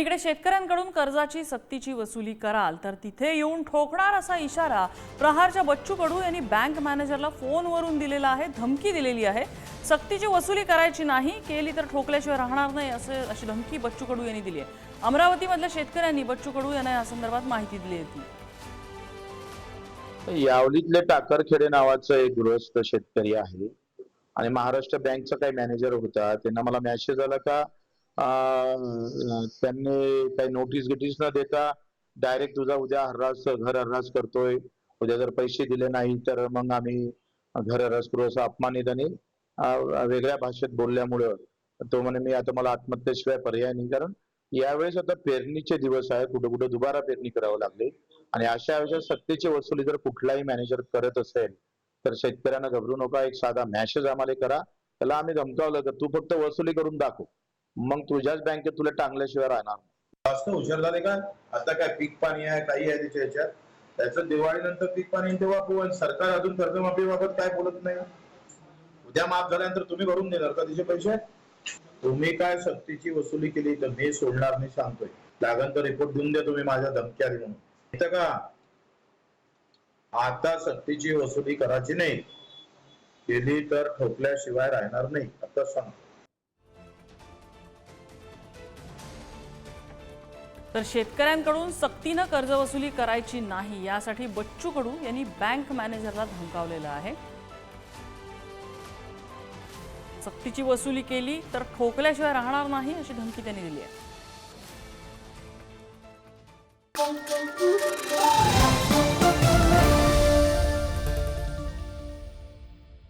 आणि इकडे शेतकऱ्यांकडून कर्जाची सक्तीची वसुली कराल तर तिथे येऊन ठोकणार असा इशारा प्रहारच्या बच्चू कडू यांनी बँक मॅनेजरला फोनवरून दिलेला आहे धमकी दिलेली आहे. सक्तीची वसुली करायची नाही केली तर ठोकल्याशिवाय राहणार नाही असे अशी धमकी बच्चू कडू यांनी दिली आहे. अमरावतीमधल्या शेतकऱ्यांनी बच्चू कडू यांना या संदर्भात माहिती दिली होती यावलीतले टाकरखेडे नावाचं एक गृहस्थ शेतकरी आहे आणि महाराष्ट्र बँकचा काही मॅनेजर होता त्यांना मला मेसेज आला का त्यांनी काही नोटीस गिटीस न देता डायरेक्ट तुझा उद्या हर्रास घर हर्रास करतोय. उद्या जर पैसे दिले नाही तर मग आम्ही घर हर्रास करू असं अपमानित आणि वेगळ्या भाषेत बोलल्यामुळं. तो म्हणे मी आता मला आत्महत्येशिवाय पर्याय नाही. कारण यावेळेस आता पेरणीचे दिवस आहे कुठे कुठे दुबारा पेरणी करावं लागली. आणि अशा वेळेस सक्तीची वसुली जर कुठलाही मॅनेजर करत असेल तर शेतकऱ्यांना घबरू नका. एक साधा मॅसेज आम्हाला करा. त्याला आम्ही धमकावलं तर तू फक्त वसुली करून दाखव. मग तुझ्याच बँकेत तुला टांगल्याशिवाय राहणार. जास्त हुशार झाले का? आता काय पीक पाणी आहे काही आहे त्याच्या ह्याच्यात त्याचं दिवाळीनंतर पीक पाणी तेव्हा आपण सरकार अजून कर्जमाफीबाबत काय बोलत नाही? उद्या माफ झाल्यानंतर तुम्ही भरून देणार का तिचे पैसे? तुम्ही काय सक्तीची वसुली केली तर मी सोडणार नाही सांगतोय. लागन तर रिपोर्ट देऊन द्या तुम्ही माझ्या धमकी आली म्हणून. इथं का? आता सक्तीची वसुली करायची नाही. केली तर ठोकल्याशिवाय राहणार नाही. आता सांगतो. तर शेतकऱ्यांकडून सक्तीनं कर्ज वसुली करायची नाही यासाठी बच्चू कडू यांनी बँक मॅनेजरला धमकावलेलं आहे. सक्तीची वसुली केली तर ठोकल्याशिवाय राहणार नाही अशी धमकी त्यांनी दिली आहे.